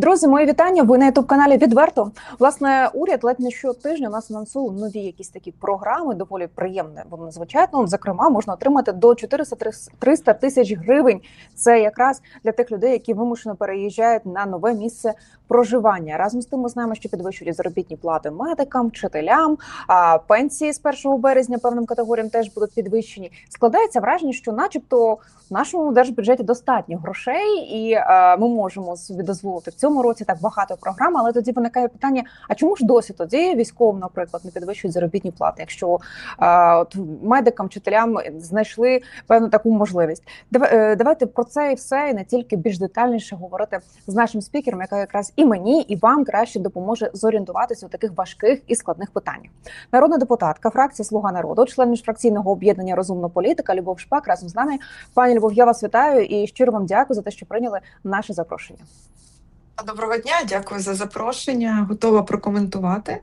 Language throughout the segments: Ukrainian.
Друзі, мої вітання. Ви на ютуб каналі відверто. Власне, уряд ледь не щотижня у нас анонсував нові якісь такі програми. Доволі приємне. Воно надзвичайно. Зокрема, можна отримати до 400-300 тисяч гривень. Це якраз для тих людей, які вимушено переїжджають на нове місце проживання. Разом з тим, ми знаємо, що підвищують заробітні плати медикам, вчителям. А пенсії з 1 березня певним категоріям теж будуть підвищені. Складається враження, що, начебто, в нашому держбюджеті достатньо грошей, і е, ми можемо собі дозволити в цьому році так багато програм. Але тоді виникає питання: а чому ж досі тоді військовим, наприклад, не підвищують заробітні плати? Якщо е, от медикам, вчителям знайшли певну таку можливість, е, давайте про це і все і не тільки більш детальніше говорити з нашим спікером, яка якраз і мені, і вам краще допоможе зорієнтуватися у таких важких і складних питаннях. Народна депутатка, фракція Слуга народу, член міжфракційного об'єднання Розумна політика Любов Шпак разом з нами. Пані Любов, я вас вітаю і щиро вам дякую за те, що прийняли наше запрошення. Доброго дня, дякую за запрошення. Готова прокоментувати.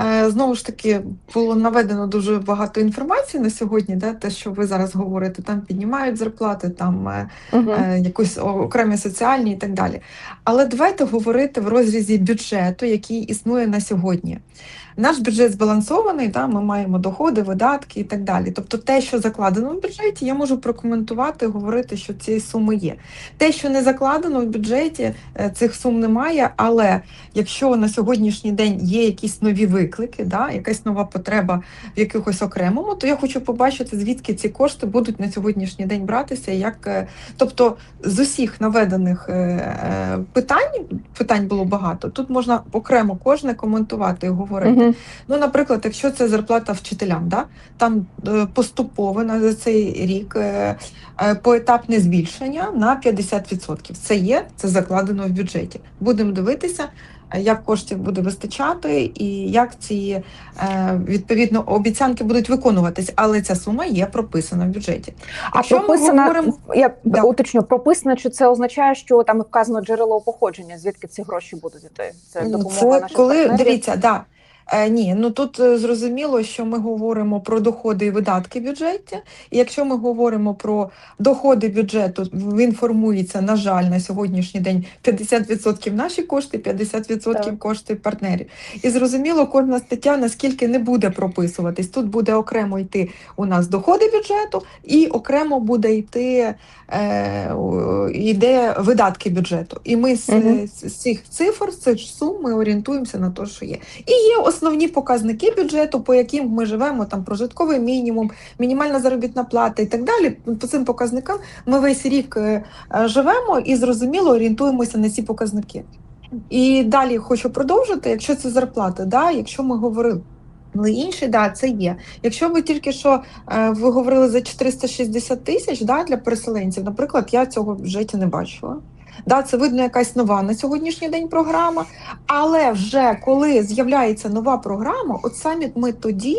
Е, Знову ж таки, було наведено дуже багато інформації на сьогодні. Да, те, що ви зараз говорите, там піднімають зарплати, там Угу. е, якусь окремі соціальні і так далі. Але давайте говорити в розрізі бюджету, який існує на сьогодні. Наш бюджет збалансований, да, ми маємо доходи, видатки і так далі. Тобто, те, що закладено в бюджеті, я можу прокоментувати, говорити, що ці суми є. Те, що не закладено в бюджеті, е, цих сум немає. Але якщо на сьогоднішній день є якісь нові виклики, да, якась нова потреба в якихось окремому, то я хочу побачити, звідки ці кошти будуть на сьогоднішній день братися, як е, Тобто з усіх наведених е, питань, питань було багато, тут можна окремо кожне коментувати і говорити. Угу. Ну, наприклад, якщо це зарплата вчителям, да? там е, поступово на цей рік е, е, поетапне збільшення на 50%. Це є, це закладено в бюджеті. Будемо дивитися. Як коштів буде вистачати, і як ці відповідно обіцянки будуть виконуватись, але ця сума є прописана в бюджеті. А прописана, говоримо- я Да. уточню, прописано, чи це означає, що там вказано джерело походження, звідки ці гроші будуть йти? Це допомога Це наших коли партнерів? дивіться, да. Е, ні, ну тут е, зрозуміло, що ми говоримо про доходи і видатки в бюджеті. І якщо ми говоримо про доходи бюджету, він формується, на жаль, на сьогоднішній день 50% наші кошти, 50% Так. кошти партнерів. І зрозуміло, кожна стаття наскільки не буде прописуватись. Тут буде окремо йти у нас доходи бюджету, і окремо буде йти е, йде видатки бюджету. І ми з, Мгм. з цих цифр, з цих сум, ми орієнтуємося на те, що є. І є основні показники бюджету, по яким ми живемо, там прожитковий мінімум, мінімальна заробітна плата і так далі. По цим показникам ми весь рік е, е, живемо і зрозуміло орієнтуємося на ці показники. І далі хочу продовжити, якщо це зарплата, да, якщо ми говорили. Але інші, да, це є. Якщо ви тільки що е, ви говорили за 460 тисяч да, для переселенців, наприклад, я цього в бюджеті не бачила. Да, це видно якась нова на сьогоднішній день програма. Але вже коли з'являється нова програма, от самі ми тоді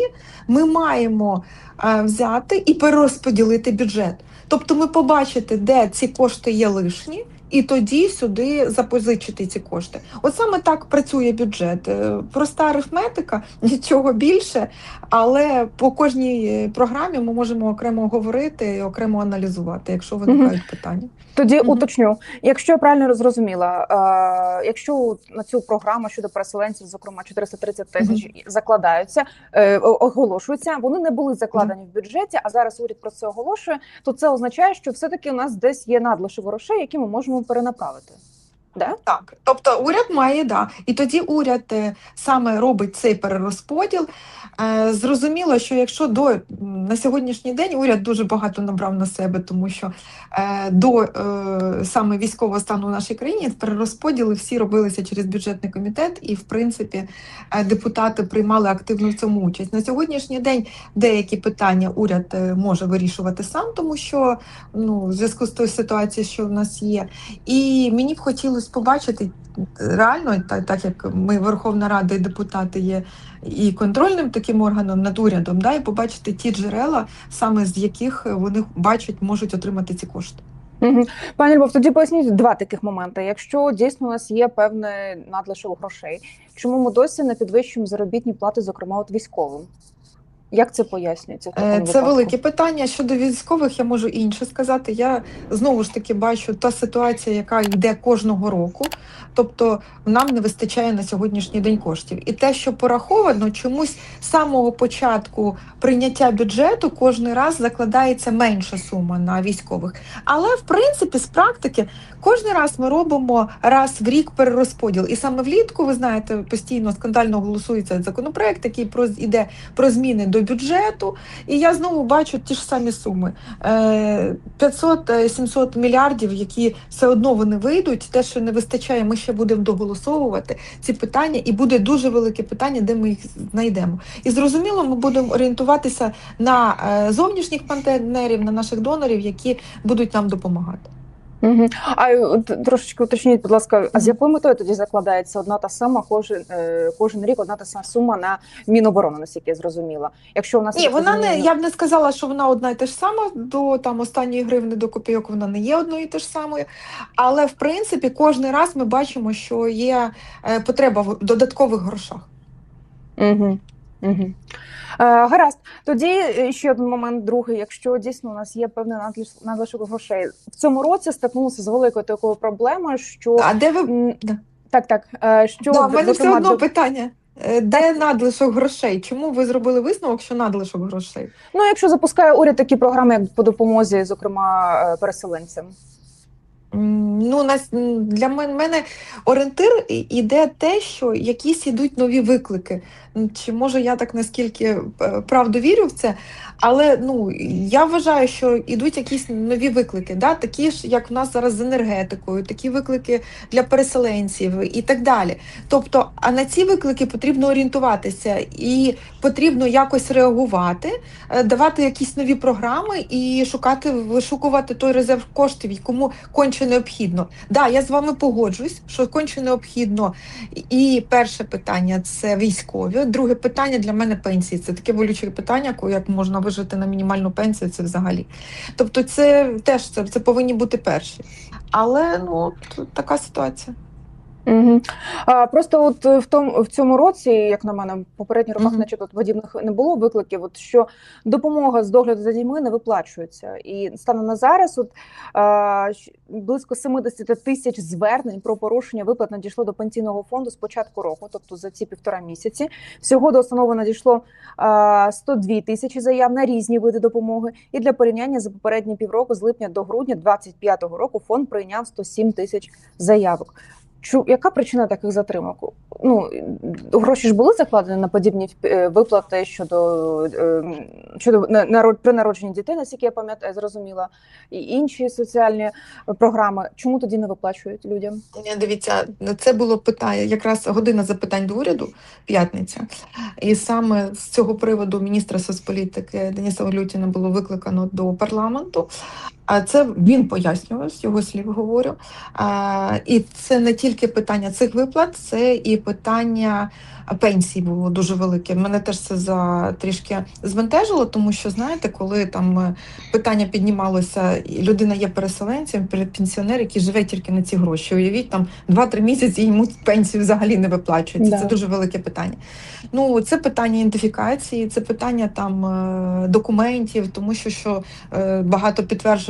ми маємо е, взяти і перерозподілити бюджет. Тобто ми побачити, де ці кошти є лишні, і тоді сюди запозичити ці кошти. От саме так працює бюджет. Е, Проста арифметика, нічого більше, але по кожній е, програмі ми можемо окремо говорити і окремо аналізувати, якщо виникають питання. Тоді Мгм. уточню, якщо я правильно зрозуміла, е, якщо на цю програму щодо переселенців, зокрема 430 тисяч, закладаються, е, оголошуються, вони не були закладені в бюджеті, а зараз уряд про це оголошує, то це означає, що все-таки у нас десь є надлишок грошей, які ми можемо перенаправити. Да? Так, тобто уряд має да, і тоді уряд е, саме робить цей перерозподіл. Е, Зрозуміло, що якщо до на сьогоднішній день уряд дуже багато набрав на себе, тому що е, до саме військового стану в нашій країні перерозподіли всі робилися через бюджетний комітет, і в принципі депутати приймали активно в цьому участь. На сьогоднішній день деякі питання уряд може вирішувати сам, тому що ну в зв'язку з тою ситуацією, що в нас є. І мені б хотілося побачити реально, так, так як ми Верховна Рада і депутати є і контрольним таким органом над урядом, да, і побачити ті джерела, саме з яких вони бачать, можуть отримати ці кошти. Угу. Пані Любов, тоді поясніть два таких моменти. Якщо дійсно у нас є певний надлишок грошей, чому ми досі не підвищуємо заробітні плати, зокрема от військовим? Як це пояснюється? в такому Е, Це випадку? велике питання. Щодо військових, я можу інше сказати. Я знову ж таки бачу та ситуація, яка йде кожного року. Тобто нам не вистачає на сьогоднішній день коштів. І те, що пораховано, чомусь з самого початку прийняття бюджету кожен раз закладається менша сума на військових. Але в принципі, з практики, кожен раз ми робимо раз в рік перерозподіл. І саме влітку, ви знаєте, постійно скандально голосується законопроект, який про іде про зміни до бюджету. І я знову бачу ті ж самі суми: Е, 500-700 мільярдів, які все одно вони вийдуть. Те, що не вистачає, ми ще будемо доголосовувати ці питання, і буде дуже велике питання, де ми їх знайдемо. І зрозуміло, ми будемо орієнтуватися на е, зовнішніх партнерів, на наших донорів, які будуть нам допомагати. Угу. А е, от трошечки уточніть, будь ласка, а з якою метою тоді закладається одна та сама кожен е, кожен рік одна та сама сума на Міноборони, наскільки я зрозуміла? Якщо у нас Ні, вона не я б не сказала, що вона одна і те ж сама до там останньої гривни до копійок. Вона не є одною і те ж самою. Але в принципі, кожен раз ми бачимо, що є е, потреба в додаткових грошах. Угу. Угу. Е, гаразд, тоді е, ще один момент, другий. Якщо дійсно у нас є певний надлиш- надлишок грошей в цьому році, стикнулися з великою такою проблемою, що А де ви так, так, е, що да, в мене все одно до- питання? Е, Де надлишок грошей? Чому ви зробили висновок, що надлишок грошей? ну, якщо запускає уряд такі програми, як по допомозі, зокрема переселенцям. Ну, для мене орієнтир іде те, що якісь ідуть нові виклики. Чи може я так наскільки е, правду вірю в це? Але ну я вважаю, що ідуть якісь нові виклики, да? такі ж, як в нас зараз з енергетикою, такі виклики для переселенців і так далі. Тобто, а на ці виклики потрібно орієнтуватися і потрібно якось реагувати, е, давати якісь нові програми і шукати, вишукувати той резерв коштів, якому конче необхідно. Да, я з вами погоджуюсь, що конче необхідно. І перше питання це військові. Друге питання для мене пенсії. Це таке болюче питання, як можна вижити на мінімальну пенсію. Це взагалі. Тобто, це теж це, це повинні бути перші. Але ну така ситуація. Угу. А, просто от в тому в цьому році, як на мене, попередніх роках, Мгм. наче тут подібних не було викликів. От що допомога з догляду за дітьми не виплачується, і станом на зараз, от а, близько 70 тисяч звернень про порушення виплат надійшло до пенсійного фонду з початку року, тобто за ці півтора місяці. Всього до установи надійшло а, 102 тисячі заяв на різні види допомоги. І для порівняння за попередні півроку, з липня до грудня 2025 року, фонд прийняв 107 тисяч заявок. Чу, яка причина таких затримок? Ну гроші ж були закладені на подібні е, виплати щодо е, щодо на- народ при народженні дітей, наскільки я пам'ятаю, зрозуміла, і інші соціальні програми. Чому тоді не виплачують людям? Ні, Дивіться, це було питання, якраз година запитань до уряду, п'ятниця. І саме з цього приводу міністра соцполітики Дениса Валютіна було викликано до парламенту. А це він пояснював, з його слів говорю. А, і це не тільки питання цих виплат, це і питання пенсій було дуже велике. Мене теж це за трішки збентежило, тому що знаєте, коли там е, питання піднімалося, людина є переселенцем, пенсіонер, який живе тільки на ці гроші. Уявіть, там 2-3 місяці йому пенсію взагалі не виплачується. Да. Це дуже велике питання. Ну, це питання ідентифікації, це питання там е, документів, тому що, що е,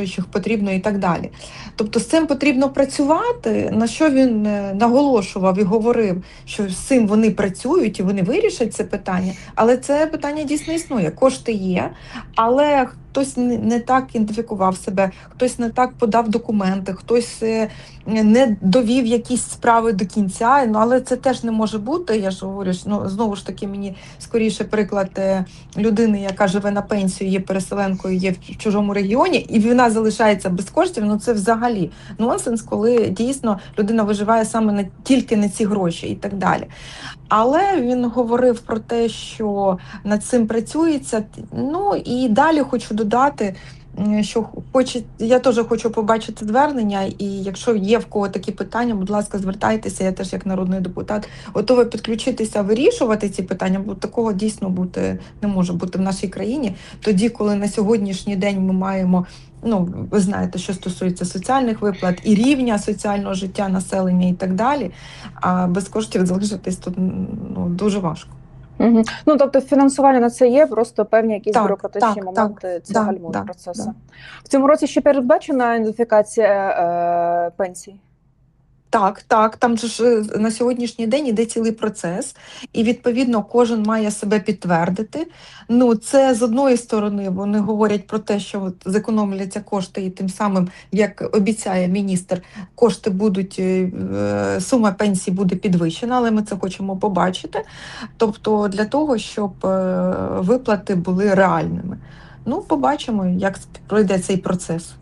багато їх потрібно і так далі. Тобто з цим потрібно працювати. На що він е, наголошував і говорив, що з цим вони працюють і вони вирішать це питання. Але це питання дійсно існує. Кошти є, але хтось не так ідентифікував себе, хтось не так подав документи, хтось е, не довів якісь справи до кінця. Ну але це теж не може бути. Я ж говорю, ну знову ж таки, мені скоріше приклад е, людини, яка живе на пенсію, є переселенкою, є в чужому регіоні, і вона залишається без коштів. Ну це взагалі нонсенс, коли дійсно людина виживає саме на тільки на ці гроші і так далі. Але він говорив про те, що над цим працюється. Ну і далі хочу додати. Що хоче, я теж хочу побачити звернення, і якщо є в кого такі питання, будь ласка, звертайтеся. Я теж як народний депутат готова підключитися, вирішувати ці питання, бо такого дійсно бути не може бути в нашій країні. Тоді, коли на сьогоднішній день ми маємо, ну ви знаєте, що стосується соціальних виплат і рівня соціального життя населення і так далі. А без коштів залишитись тут ну дуже важко. Угу. Ну тобто фінансування на це є, просто певні якісь Так, бюрократичні так, моменти це да, гальмують да, процеси. так. В цьому році ще передбачена ідентифікація е, пенсій. Так, так, там ж е, на сьогоднішній день іде цілий процес, і відповідно кожен має себе підтвердити. Ну, це з одної сторони вони говорять про те, що от зекономляться кошти, і тим самим, як обіцяє міністр, кошти будуть е, е, сума пенсії буде підвищена, але ми це хочемо побачити. Тобто для того, щоб виплати були реальними. Ну, побачимо, як пройде цей процес.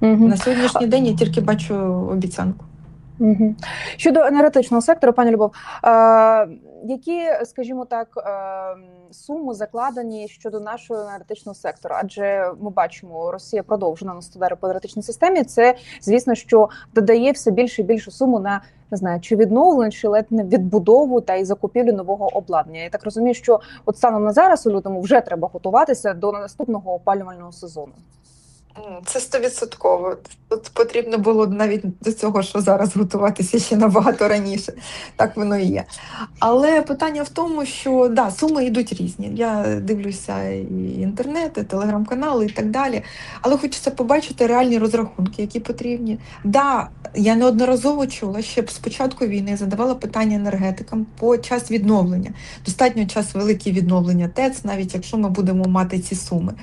Угу. На сьогоднішній день я тільки бачу обіцянку. Щодо енергетичного сектору, пані Любов, які, скажімо так, суми закладені щодо нашого енергетичного сектору? Адже ми бачимо, Росія продовжує наносити удари по енергетичній системі. Це звісно, що додає все більше і більшу суму на не знаю, чи відновлення, чи ледь не відбудову та й закупівлю нового обладнання. Я так розумію, що от станом на зараз у лютому вже треба готуватися до наступного опалювального сезону. Це стовідсотково. Тут потрібно було навіть до цього, що зараз готуватися ще набагато раніше. Так воно і є. Але питання в тому, що да, суми йдуть різні. Я дивлюся і інтернет, і телеграм-канали і так далі. Але хочеться побачити реальні розрахунки, які потрібні. Да, я неодноразово чула, ще з початку війни задавала питання енергетикам по час відновлення. Достатньо час великі відновлення ТЕЦ, навіть якщо ми будемо мати ці суми.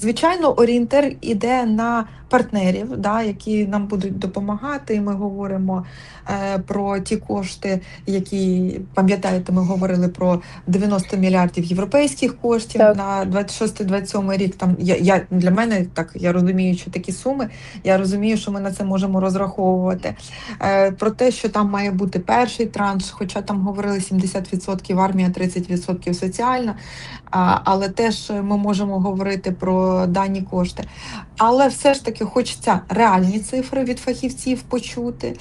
Звичайно, орієнтир іде на партнерів, да, які нам будуть допомагати. І ми говоримо е, про ті кошти, які пам'ятаєте, ми говорили про 90 мільярдів європейських коштів Так. на 26-27 рік. Там я, я для мене так я розумію, що такі суми. Я розумію, що ми на це можемо розраховувати. Е, про те, що там має бути перший транш, хоча там говорили 70% армія, 30% соціальна. А, але теж ми можемо говорити про дані кошти. Але все ж таки хочеться реальні цифри від фахівців почути.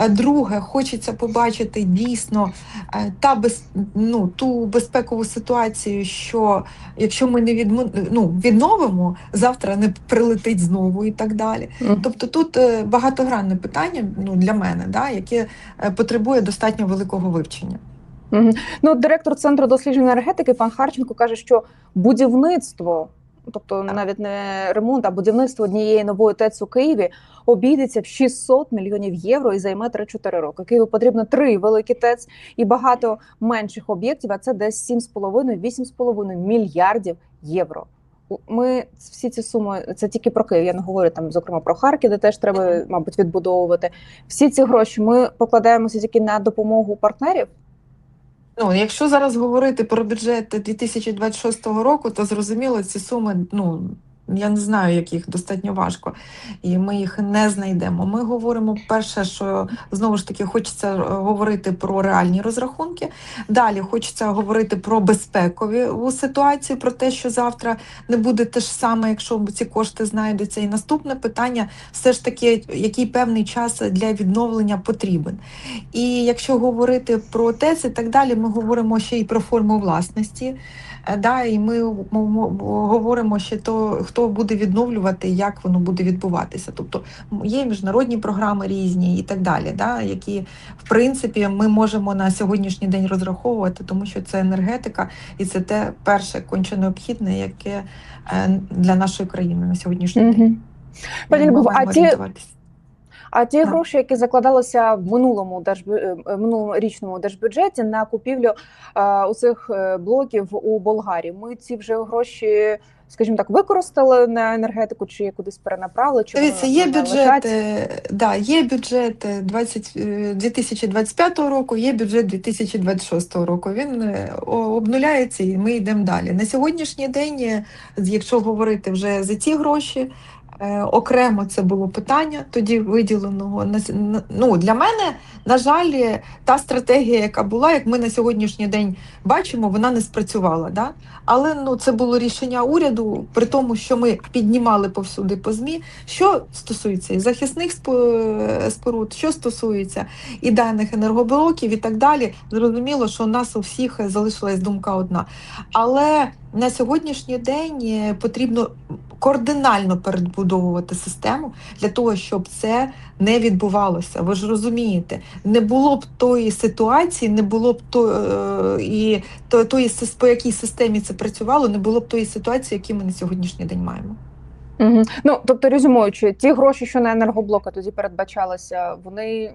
Е, Друге, хочеться побачити дійсно е, та без, ну, ту безпекову ситуацію, що якщо ми не відмо, ну, відновимо, завтра не прилетить знову і так далі. Тобто тут е, багатогранне питання ну, для мене, да, яке потребує достатньо великого вивчення. Ну, директор центру досліджень енергетики пан Харченко каже, що будівництво, тобто навіть не ремонт, а будівництво однієї нової ТЕЦ у Києві обійдеться в 600 мільйонів євро і займе 3-4 роки. Києву потрібно три великі ТЕЦ і багато менших об'єктів, а це десь 7,5-8,5 мільярдів євро. Ми всі ці суми, це тільки про Київ. Я не говорю там, зокрема, про Харків, де теж треба, мабуть, відбудовувати. Всі ці гроші ми покладаємося тільки на допомогу партнерів. Ну, якщо зараз говорити про бюджет 2026 року, то зрозуміло, ці суми, ну я не знаю, яких достатньо важко, і ми їх не знайдемо. Ми говоримо перше, що знову ж таки хочеться е, говорити про реальні розрахунки. Далі хочеться говорити про безпекові ситуацію, про те, що завтра не буде те ж саме, якщо ці кошти знайдуться. І наступне питання все ж таки, який певний час для відновлення потрібен. І якщо говорити про ТЕЦ і так далі, ми говоримо ще й про форму власності. Е, Да, і ми говоримо ще то, хто буде відновлювати, як воно буде відбуватися. Тобто є міжнародні програми різні і так далі, да, які в принципі ми можемо на сьогоднішній день розраховувати, тому що це енергетика і це те перше конче необхідне, яке е, для нашої країни на сьогоднішній день. Мгм. Пані Любов, а ті, а ті гроші, які закладалися в минулому держбю... е, минулому річному держбюджеті на купівлю е, оцих е, блоків у Болгарії, ми ці вже гроші, скажімо так, використали на енергетику, чи кудись перенаправили? Чи Дивіться, є бюджети, бюджет, е, да, є бюджет е, 20, е, 2025 року, є бюджет 2026 року. Він е, обнуляється і ми йдемо далі. На сьогоднішній день, е, якщо говорити вже за ці гроші, е, окремо це було питання тоді виділеного. Ну, для мене, на жаль, е, та стратегія, яка була, як ми на сьогоднішній день бачимо, вона не спрацювала. Да? Але ну, це було рішення уряду, при тому, що ми піднімали повсюди по ЗМІ, що стосується і захисних спо- споруд, що стосується і даних енергоблоків і так далі, зрозуміло, що у нас у всіх залишилась думка одна. Але на сьогоднішній день е, потрібно кардинально перебудовувати систему для того, щоб це не відбувалося. Ви ж розумієте, не було б тої ситуації, не було б то е, і то, тої по якій системі це працювало, не було б тої ситуації, яку ми на сьогоднішній день маємо. Угу. Ну тобто, резюмуючи, ті гроші, що на енергоблока тоді передбачалися, вони.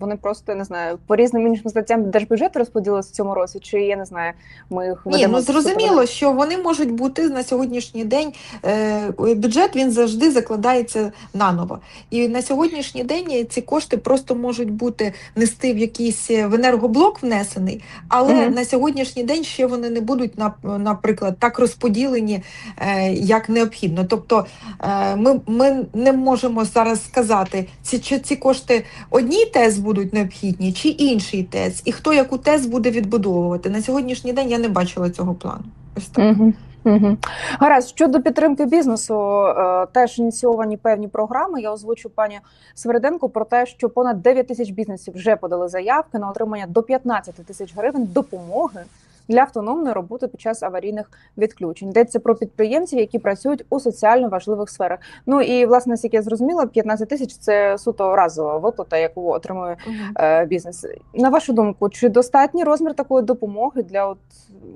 Вони просто не знаю по різним іншим статтям держбюджету розподілилися в цьому році, чи я не знаю, ми їх Ні, ну зрозуміло, що вони можуть бути на сьогоднішній день. Е, бюджет він завжди закладається наново. І на сьогоднішній день ці кошти просто можуть бути нести в якийсь в енергоблок внесений, але Мгм. на сьогоднішній день ще вони не будуть нап- наприклад так розподілені, е, як необхідно. Тобто е, ми, ми не можемо зараз сказати, ці, чи ці кошти одній ТЕС будуть необхідні, чи інший ТЕЦ, і хто яку ТЕЦ буде відбудовувати. На сьогоднішній день я не бачила цього плану. Ось так. Угу. Гаразд, щодо підтримки бізнесу, е, теж ініційовані певні програми. Я озвучу пані Свериденко про те, що понад 9 тисяч бізнесів вже подали заявки на отримання до 15 тисяч гривень допомоги для автономної роботи під час аварійних відключень. Йдеться про підприємців, які працюють у соціально важливих сферах. Ну і власне, як я зрозуміла, 15 тисяч це суто разова виплата, яку отримує е, бізнес. На вашу думку, чи достатній розмір такої допомоги для от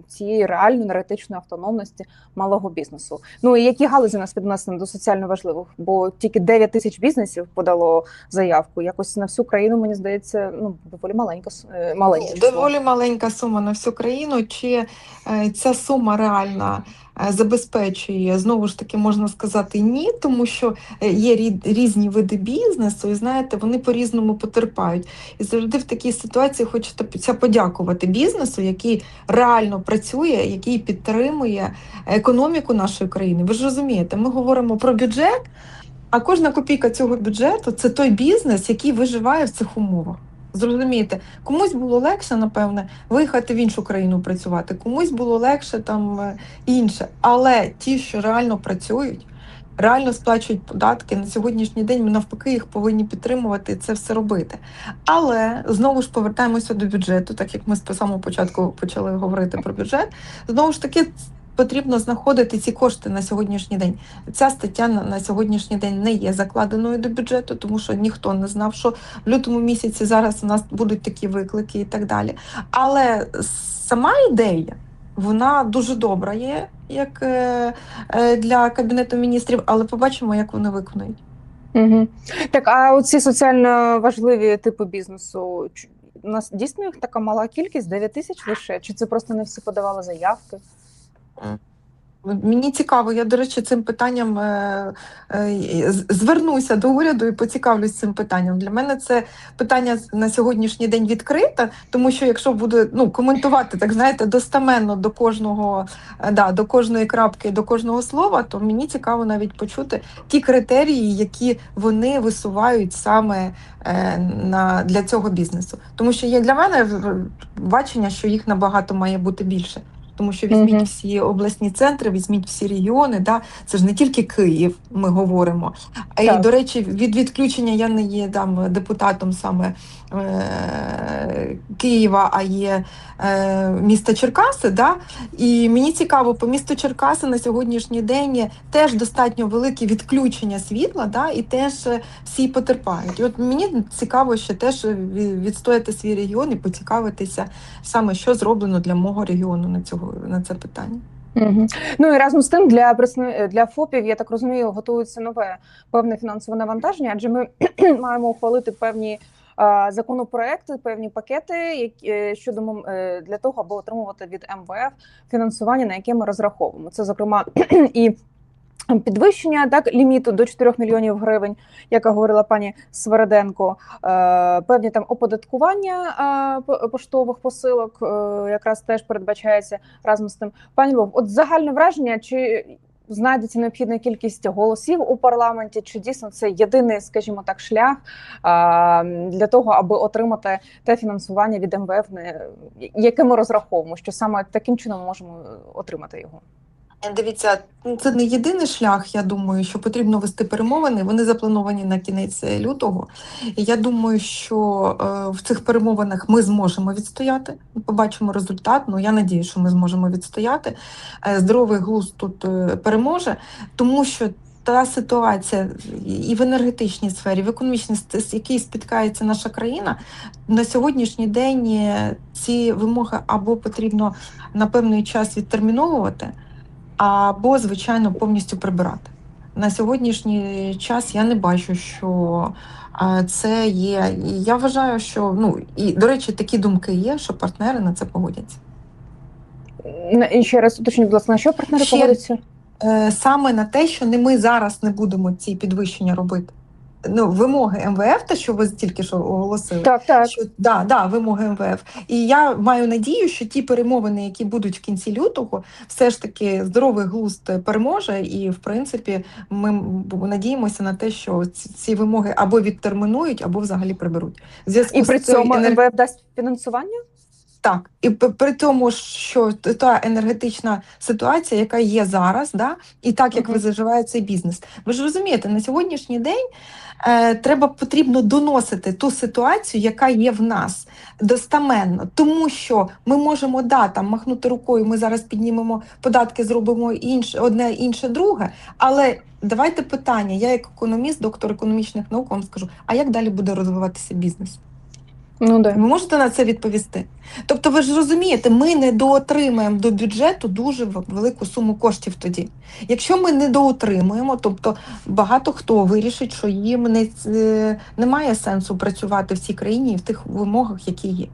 цієї реальної енергетичної автономності малого бізнесу? Ну і які галузі нас віднесені до соціально важливих? Бо тільки 9 тисяч бізнесів подало заявку. Якось на всю країну мені здається, ну доволі маленька е, Ні, доволі маленька сума на всю країну. Чи е, ця сума реальна е, забезпечує знову ж таки можна сказати ні, тому що е, є різні види бізнесу, і знаєте, вони по-різному потерпають. І завжди в такій ситуації хочеться подякувати бізнесу, який реально працює, який підтримує економіку нашої країни. Ви ж розумієте, ми говоримо про бюджет. А кожна копійка цього бюджету це той бізнес, який виживає в цих умовах. Зрозумієте, комусь було легше, напевне, виїхати в іншу країну працювати, комусь було легше там е, інше. Але ті, що реально працюють, реально сплачують податки на сьогоднішній день, ми навпаки їх повинні підтримувати і це все робити. Але знову ж повертаємося до бюджету, так як ми з самого початку почали говорити про бюджет. Знову ж таки. Потрібно знаходити ці кошти на сьогоднішній день. Ця стаття на, сьогоднішній день не є закладеною до бюджету, тому що ніхто не знав, що в лютому місяці зараз у нас будуть такі виклики і так далі. Але сама ідея вона дуже добра є, як е, е, для кабінету міністрів, але побачимо, як вони виконують. Угу. Так, а оці соціально важливі типи бізнесу, у нас дійсно їх така мала кількість, 9 тисяч лише? Чи це просто не всі подавали заявки? Мені цікаво, я, до речі, цим питанням е, е, звернуся до уряду і поцікавлюсь цим питанням. Для мене це питання на сьогоднішній день відкрите, тому що якщо буду ну, коментувати, так знаєте, достеменно до кожного, е, да, до кожної крапки, до кожного слова, то мені цікаво навіть почути ті критерії, які вони висувають саме на, для цього бізнесу. Тому що є для мене бачення, що їх набагато має бути більше. Тому що візьміть Мгм. всі обласні центри, візьміть всі регіони. Да? Це ж не тільки Київ, ми говоримо. Так. до речі, від відключення я не є там депутатом саме е- Києва, а є е- міста Черкаси. Да? І мені цікаво, по місту Черкаси на сьогоднішній день є теж достатньо велике відключення світла, да? і теж е, всі потерпають. І от мені цікаво ще теж відстояти свій регіон і поцікавитися саме, що зроблено для мого регіону на цього на це питання. Угу. Ну і разом з тим для представ- для ФОПів, я так розумію, готується нове певне фінансове навантаження, адже ми маємо ухвалити певні е, законопроекти, певні пакети, які е, щодо е, для того, аби отримувати від МВФ фінансування, на яке ми розраховуємо. Це зокрема і. Підвищення так ліміту до 4 мільйонів гривень, яка говорила пані Свереденко, е, певні там оподаткування е, по- поштових посилок, е, якраз теж передбачається разом з тим. Пані Львов, от загальне враження, чи знайдеться необхідна кількість голосів у парламенті, чи дійсно це єдиний, скажімо так, шлях для того, аби отримати те фінансування від МВФ, яке ми розраховуємо, що саме таким чином можемо отримати його? Дивіться, це не єдиний шлях. Я думаю, що потрібно вести перемовини. Вони заплановані на кінець лютого. І я думаю, що е, в цих перемовинах ми зможемо відстояти. Побачимо результат. Ну я надію, що ми зможемо відстояти. Е, Здоровий глузд тут е, переможе, тому що. Та ситуація і в енергетичній сфері, в економічній, з якій спіткається наша країна, на сьогоднішній день е, ці вимоги або потрібно на певний час відтерміновувати, або, звичайно, повністю прибирати. На сьогоднішній час я не бачу, що це є. І я вважаю, що ну і до речі, такі думки є, що партнери на це погодяться. І ще раз уточню, будь ласка, на що партнери Ще- погодяться? Е, Саме на те, що не ми зараз не будемо ці підвищення робити. Ну, вимоги МВФ, те, що ви тільки що оголосили. Так, так. Що, да, да, вимоги МВФ. І я маю надію, що ті перемовини, які будуть в кінці лютого, все ж таки здоровий глузд переможе. І, в принципі, ми надіємося на те, що ці, вимоги або відтермінують, або взагалі приберуть. В зв'язку І при цьому енер- МВФ дасть фінансування? Так, і при тому, що та енергетична ситуація, яка є зараз, да, і так як Мгм. ви заживає цей бізнес. Ви ж розумієте, на сьогоднішній день е, треба потрібно доносити ту ситуацію, яка є в нас достаменно, тому що ми можемо да, там, махнути рукою, ми зараз піднімемо податки, зробимо інше, одне інше друге. Але давайте питання. Я як економіст, доктор економічних наук, вам скажу, а як далі буде розвиватися бізнес? Ну да. Ви можете на це відповісти? Тобто, ви ж розумієте, ми не доотримаємо до бюджету дуже велику суму коштів тоді. Якщо ми не доотримуємо, тобто багато хто вирішить, що їм не, немає сенсу працювати в цій країні і в тих вимогах, які є.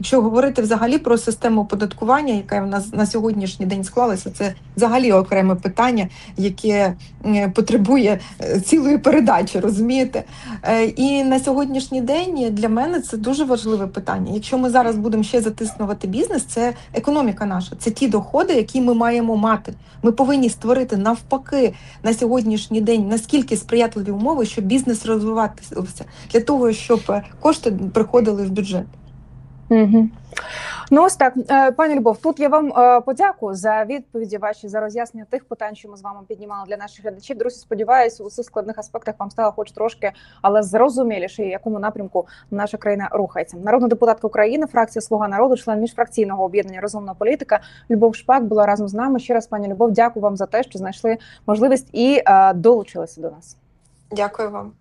Якщо говорити взагалі про систему оподаткування, яка в нас на сьогоднішній день склалася, це взагалі окреме питання, яке е, потребує е, цілої передачі, розумієте? Е, І на сьогоднішній день для мене це дуже важливе питання. Якщо ми зараз будемо ще затиснувати бізнес, це економіка наша, це ті доходи, які ми маємо мати. Ми повинні створити навпаки на сьогоднішній день наскільки сприятливі умови, щоб бізнес розвиватися для того, щоб кошти приходили в бюджет. Угу. Ну, ось так, Е, пані Любов, тут я вам е, подякую за відповіді ваші за роз'яснення тих питань, що ми з вами піднімали для наших глядачів. Друзі, сподіваюся, у цих складних аспектах вам стало хоч трошки, але зрозуміліше, в якому напрямку наша країна рухається. Народна депутатка України, фракція Слуга народу, член міжфракційного об'єднання Розумна політика Любов Шпак була разом з нами. Ще раз, пані Любов, дякую вам за те, що знайшли можливість і е, долучилися до нас. Дякую вам.